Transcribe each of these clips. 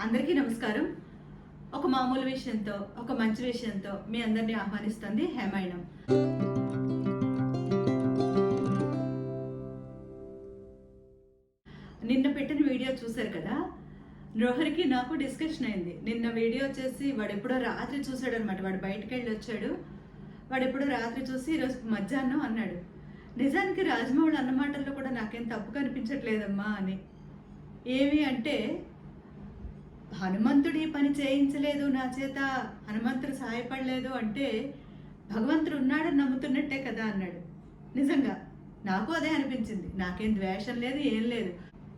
అందరికీ నమస్కారం. ఒక మామూలు విషయంతో ఒక మంచి విషయంతో మీ అందరినీ ఆహ్వానిస్తుంది హేమాయణం నిన్న పెట్టిన వీడియో చూశారు కదా? రోహర్కి నాకు డిస్కషన్ అయింది. నిన్న వీడియో వచ్చేసి వాడు ఎప్పుడో రాత్రి చూశాడు అనమాట వాడు బయటకు వెళ్ళి వచ్చాడు. వాడు ఎప్పుడో రాత్రి చూసి ఈరోజు మధ్యాహ్నం అన్నాడు. నిజానికి రాజమౌళి అన్న మాటల్లో కూడా నాకేం తప్పు కనిపించట్లేదమ్మా అని. ఏమి అంటే హనుమంతుడి పని చేయించలేదు నా చేత హనుమంతుడు సహాయపడలేదు అంటే భగవంతుడు ఉన్నాడని నమ్ముతున్నట్టే కదా అన్నాడు. నిజంగా నాకు అదే అనిపించింది. నాకేం ద్వేషం లేదు ఏం లేదు.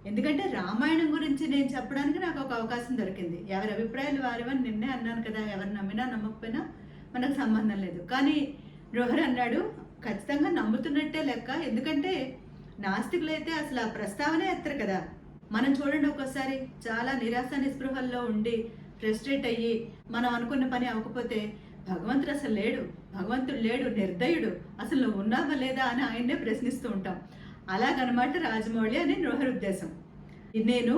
ఎందుకంటే రామాయణం గురించి నేను చెప్పడానికి నాకు ఒక అవకాశం దొరికింది. ఎవరి అభిప్రాయాలు వారివని నిన్నే అన్నాను కదా ఎవరు నమ్మినా నమ్మకపోయినా మనకు సంబంధం లేదు. కానీ రోహర్ అన్నాడు ఖచ్చితంగా నమ్ముతున్నట్టే లెక్క. ఎందుకంటే నాస్తికులైతే అసలు ఆ ప్రస్తావనే ఎత్తరు కదా. మనం చూడండి ఒక్కోసారి చాలా నిరాశ నిస్పృహల్లో ఉండి ఫ్రస్ట్రేట్ అయ్యి మనం అనుకున్న పని అవ్వకపోతే భగవంతుడు అసలు లేడు భగవంతుడు లేడు నిర్దయుడు అసలు నువ్వు ఉన్నావా లేదా అని ఆయన్నే ప్రశ్నిస్తూ ఉంటాం. అలాగనమాట రాజమౌళి అని రోహర్ ఉద్దేశం. నేను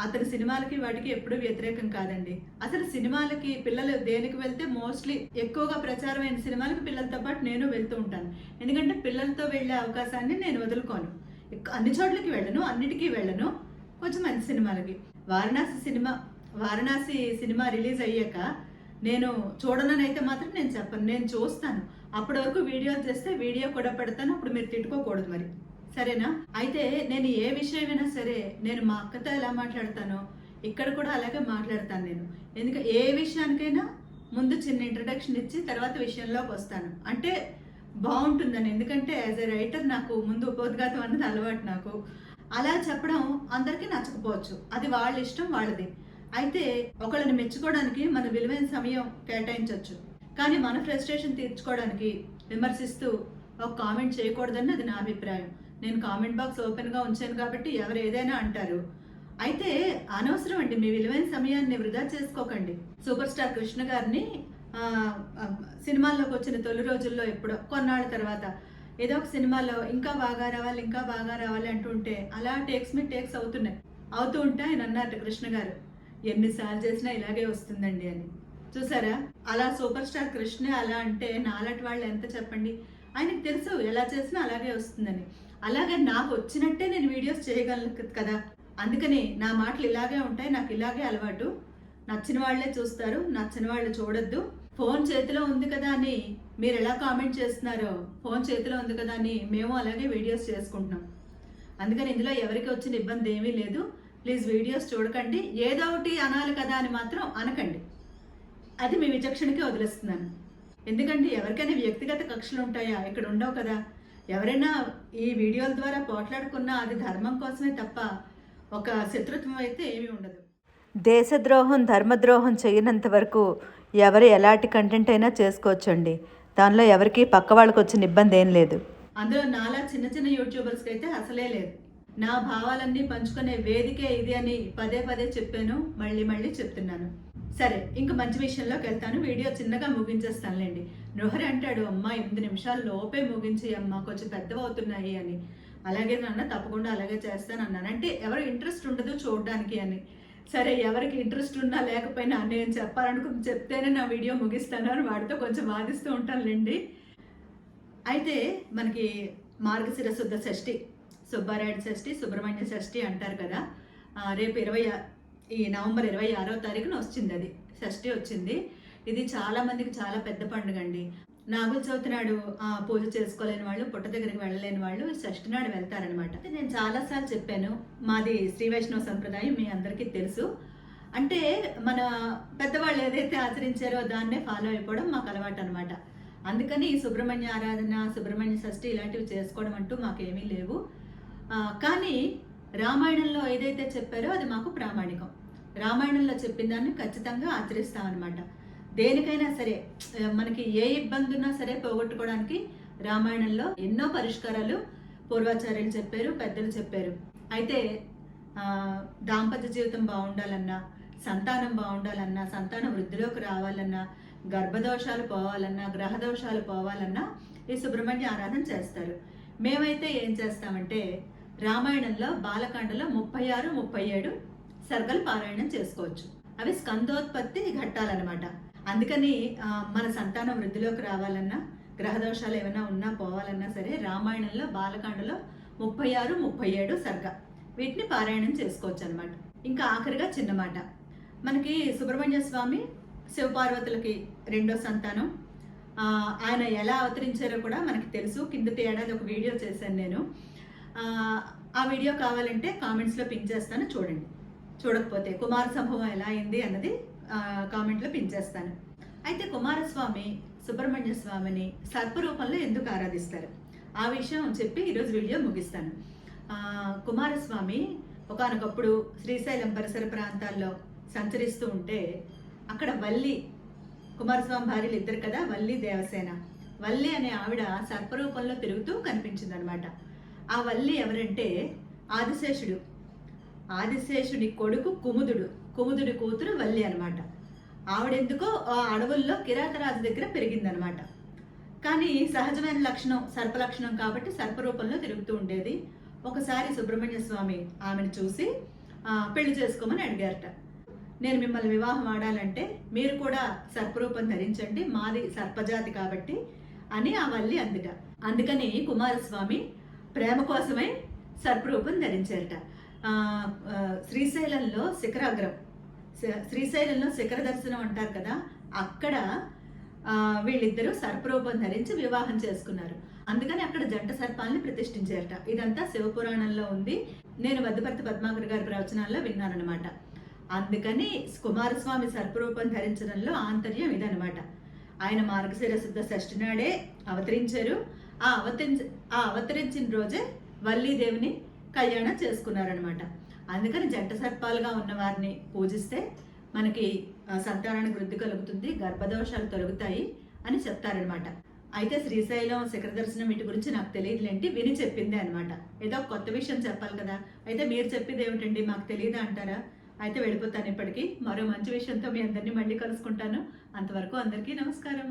అతని సినిమాలకి వాటికి ఎప్పుడూ వ్యతిరేకం కాదండి. అసలు సినిమాలకి పిల్లలు దేనికి వెళ్తే మోస్ట్లీ ఎక్కువగా ప్రచారమైన సినిమాలకు పిల్లలతో పాటు నేను వెళ్తూ ఉంటాను. ఎందుకంటే పిల్లలతో వెళ్ళే అవకాశాన్ని నేను వదులుకోను. అన్ని చోట్లకి వెళ్ళను అన్నిటికీ వెళ్ళను. కొంచెం మంచి సినిమాలకి Varanasi cinema Varanasi cinema release అయ్యాక నేను చూడననైతే అయితే మాత్రం నేను చెప్పను. నేను చూస్తాను. అప్పటి వరకు వీడియో చేస్తే వీడియో కూడా పెడతాను. అప్పుడు మీరు తిట్టుకోకూడదు మరి. సరేనా? అయితే నేను ఏ విషయమైనా సరే నేను మా అక్కతో ఎలా మాట్లాడతానో ఇక్కడ కూడా అలాగే మాట్లాడతాను నేను. ఎందుకంటే ఏ విషయానికైనా ముందు చిన్న ఇంట్రడక్షన్ ఇచ్చి తర్వాత విషయంలోకి వస్తాను. అంటే బాగుంటుందని. ఎందుకంటే యాజ్ ఎ రైటర్ నాకు ముందు ఉపోద్ఘాతం అన్నది అలవాటు నాకు. అలా చెప్పడం అందరికీ నచ్చకపోవచ్చు. అది వాళ్ళ ఇష్టం వాళ్ళది. అయితే ఒకళ్ళని మెచ్చుకోవడానికి మన విలువైన సమయం కేటాయించవచ్చు కానీ మన ఫ్రస్ట్రేషన్ తీర్చుకోవడానికి విమర్శిస్తూ ఒక కామెంట్ చేయకూడదని అది నా అభిప్రాయం. నేను కామెంట్ బాక్స్ ఓపెన్గా ఉంచాను కాబట్టి ఎవరు ఏదైనా అంటారు. అయితే అనవసరం అండి మీ విలువైన సమయాన్ని వృధా చేసుకోకండి. సూపర్ స్టార్ కృష్ణ గారిని సినిమాల్లోకి వచ్చిన తొలి రోజుల్లో ఎప్పుడో కొన్నాళ్ళ తర్వాత ఏదో ఒక సినిమాలో ఇంకా బాగా రావాలి ఇంకా బాగా రావాలి అంటుంటే అలా టేక్స్ మీ టేక్స్ అవుతున్నాయి. అవుతూ ఉంటే ఆయన అన్నారు కృష్ణ గారు ఎన్నిసార్లు చేసినా ఇలాగే వస్తుందండి అని. చూసారా? అలా సూపర్ స్టార్ కృష్ణ అలా అంటే నాలాంటి వాళ్ళు ఎంత చెప్పండి? ఆయనకు తెలుసు ఎలా చేసినా అలాగే వస్తుందని. అలాగే నాకు వచ్చినట్టే నేను వీడియోస్ చేయగలను కదా. అందుకని నా మాటలు ఇలాగే ఉంటాయి నాకు ఇలాగే అలవాటు. నచ్చిన వాళ్ళే చూస్తారు నచ్చిన వాళ్ళు చూడొద్దు. ఫోన్ చేతిలో ఉంది కదా అని మీరు ఎలా కామెంట్ చేస్తున్నారో ఫోన్ చేతిలో ఉంది కదా అని మేము అలాగే వీడియోస్ చేసుకుంటున్నాం. అందుకని ఇందులో ఎవరికి వచ్చిన ఇబ్బంది ఏమీ లేదు. ప్లీజ్ వీడియోస్ చూడకండి. ఏదో ఒకటి అనాలి కదా అని మాత్రం అనకండి. అది మీ విచక్షణకే వదిలేస్తున్నాను. ఎందుకంటే ఎవరికైనా వ్యక్తిగత కక్షలు ఉంటాయా? ఇక్కడ ఉండవు కదా. ఎవరైనా ఈ వీడియోల ద్వారా పోట్లాడుకున్నా అది ధర్మం కోసమే తప్ప ఒక శత్రుత్వం అయితే ఏమీ ఉండదు. దేశద్రోహం ధర్మద్రోహం చేయనంత వరకు ఎవరు ఎలాంటి కంటెంట్ అయినా చేసుకోవచ్చండి. దానిలో ఎవరికి పక్క వాళ్ళకి వచ్చిన ఇబ్బంది ఏం లేదు. అందులో నాలా చిన్న చిన్న యూట్యూబర్స్కి అయితే అసలే లేదు. నా భావాలన్నీ పంచుకునే వేదికే ఇది అని పదే పదే చెప్పాను మళ్ళీ మళ్ళీ చెప్తున్నాను. సరే ఇంక మంచి విషయంలోకి వెళ్తాను. వీడియో చిన్నగా ముగించేస్తానులేండి. నృహరి అంటాడు అమ్మా ఎనిమిది నిమిషాల లోపే ముగించి అమ్మ కొంచెం పెద్దవి అవుతున్నాయి అని. అలాగే నాన్న తప్పకుండా అలాగే చేస్తాను అన్నాను అంటే ఎవరు ఇంట్రెస్ట్ ఉండదు చూడడానికి అని. సరే ఎవరికి ఇంట్రెస్ట్ ఉన్నా లేకపోయినా నేను చెప్పాలనుకుని చెప్తేనే నా వీడియో ముగిస్తాను అని వాడితో కొంచెం వాదిస్తూ ఉంటానులేండి. అయితే మనకి మార్గశిర శుద్ధ షష్ఠి సుబ్బారాయుడు షష్ఠి సుబ్రహ్మణ్య షష్ఠి అంటారు కదా. రేపు ఇరవై ఈ నవంబర్ ఇరవై ఆరో తారీఖున వచ్చింది అది. షష్ఠి వచ్చింది. ఇది చాలామందికి చాలా పెద్ద పండుగ అండి. నాగుల చవితి నాడు ఆ, పూజ చేసుకోలేని వాళ్ళు పుట్ట దగ్గరికి వెళ్ళలేని వాళ్ళు షష్ఠి నాడు వెళ్తారనమాట నేను చాలాసార్లు చెప్పాను మాది శ్రీ వైష్ణవ సంప్రదాయం మీ అందరికీ తెలుసు. అంటే మన పెద్దవాళ్ళు ఏదైతే ఆచరించారో దాన్నే ఫాలో అయిపోవడం మాకు అలవాటు అనమాట అందుకని ఈ సుబ్రహ్మణ్య ఆరాధన సుబ్రహ్మణ్య షష్ఠి ఇలాంటివి చేసుకోవడం అంటూ మాకేమీ లేవు. కానీ రామాయణంలో ఏదైతే చెప్పారో అది మాకు ప్రామాణికం. రామాయణంలో చెప్పిన దాన్ని ఖచ్చితంగా ఆచరిస్తామన్నమాట. దేనికైనా సరే మనకి ఏ ఇబ్బంది ఉన్నా సరే పోగొట్టుకోవడానికి రామాయణంలో ఎన్నో పరిష్కారాలు పూర్వాచార్యులు చెప్పారు పెద్దలు చెప్పారు. అయితే దాంపత్య జీవితం బాగుండాలన్నా సంతానం బాగుండాలన్నా సంతానం వృద్ధిలోకి రావాలన్నా గర్భదోషాలు పోవాలన్నా గ్రహదోషాలు పోవాలన్నా ఈ సుబ్రహ్మణ్య ఆరాధన చేస్తారు. మేమైతే ఏం చేస్తామంటే రామాయణంలో బాలకాండలో ముప్పై ఆరు ముప్పై ఏడు సర్గలు పారాయణం చేసుకోవచ్చు. అవి స్కందోత్పత్తి ఘట్టాలన్నమాట. అందుకని మన సంతానం వృద్ధిలోకి రావాలన్నా గ్రహదోషాలు ఏమైనా ఉన్నా పోవాలన్నా సరే రామాయణంలో బాలకాండలో ముప్పై ఆరు ముప్పై ఏడు సర్గ. వీటిని పారాయణం చేసుకోవచ్చు అనమాట ఇంకా ఆఖరిగా చిన్న మాట. మనకి సుబ్రహ్మణ్య స్వామి శివపార్వతులకి రెండో సంతానం. ఆయన ఎలా అవతరించారో కూడా మనకి తెలుసు. కిందటి ఏడాది ఒక వీడియో చేశాను నేను. ఆ, వీడియో కావాలంటే కామెంట్స్లో పిన్ చేస్తాను. చూడండి. చూడకపోతే కుమార సంభవం ఎలా అయింది అన్నది కామెంట్లో పెంచేస్తాను. అయితే కుమారస్వామి సుబ్రహ్మణ్య స్వామిని సర్పరూపంలో ఎందుకు ఆరాధిస్తారు? ఆ విషయం చెప్పి ఈరోజు వీడియో ముగిస్తాను. కుమారస్వామి ఒకానొకప్పుడు శ్రీశైలం పరిసర ప్రాంతాల్లో సంచరిస్తూ ఉంటే అక్కడ వల్లి కుమారస్వామి భార్యలు ఇద్దరు కదా వల్లి దేవసేన. వల్లి అనే ఆవిడ సర్పరూపంలో తిరుగుతూ కనిపించింది అనమాట ఆ వల్లి ఎవరంటే ఆదిశేషుడు. ఆదిశేషుడి కొడుకు కుముదుడు కుముదుడి కూతురు వల్లి అనమాట ఆవిడెందుకో ఆ అడవుల్లో కిరాతరాజు దగ్గర పెరిగిందనమాట కానీ సహజమైన లక్షణం సర్ప లక్షణం కాబట్టి సర్పరూపంలో తిరుగుతూ ఉండేది. ఒకసారి సుబ్రహ్మణ్య స్వామి ఆమెను చూసి పెళ్ళి చేసుకోమని అడిగారట. నేను మిమ్మల్ని వివాహం ఆడాలంటే మీరు కూడా సర్పరూపం ధరించండి మాది సర్పజాతి కాబట్టి అని ఆ వల్లి అందుట. అందుకని కుమారస్వామి ప్రేమ కోసమై సర్పరూపం ధరించారట. శ్రీశైలంలో శిఖరాగ్రం. శ్రీశైలంలో శిఖర దర్శనం అంటారు కదా అక్కడ వీళ్ళిద్దరూ సర్పరూపం ధరించి వివాహం చేసుకున్నారు. అందుకని అక్కడ జంట సర్పాలని ప్రతిష్ఠించారట. ఇదంతా శివపురాణంలో ఉంది. నేను వద్దపర్తి పద్మాకర్ గారి ప్రవచనాల్లో విన్నానమాట అందుకని కుమారస్వామి సర్పరూపం ధరించడంలో ఆంతర్యం ఇదనమాట ఆయన మార్గశిర శుద్ధ షష్ఠి నాడే అవతరించారు. ఆ అవతరించ ఆ అవతరించిన రోజే వల్లీదేవిని కళ్యాణం చేసుకున్నారనమాట అందుకని జంట సర్పాలుగా ఉన్న వారిని పూజిస్తే మనకి ఆ, సంతానానికి వృద్ధి కలుగుతుంది గర్భదోషాలు తొలగుతాయి అని చెప్తారనమాట అయితే శ్రీశైలం శిఖర దర్శనం వీటి గురించి నాకు తెలియదులేంటి విని చెప్పిందే అనమాట ఏదో కొత్త విషయం చెప్పాలి కదా. అయితే మీరు చెప్పింది ఏమిటండి? మాకు తెలియదా అంటారా? అయితే వెళ్ళిపోతాను ఇప్పటికీ. మరో మంచి విషయంతో మీ అందరినీ మళ్ళీ కలుసుకుంటాను. అంతవరకు అందరికీ నమస్కారం.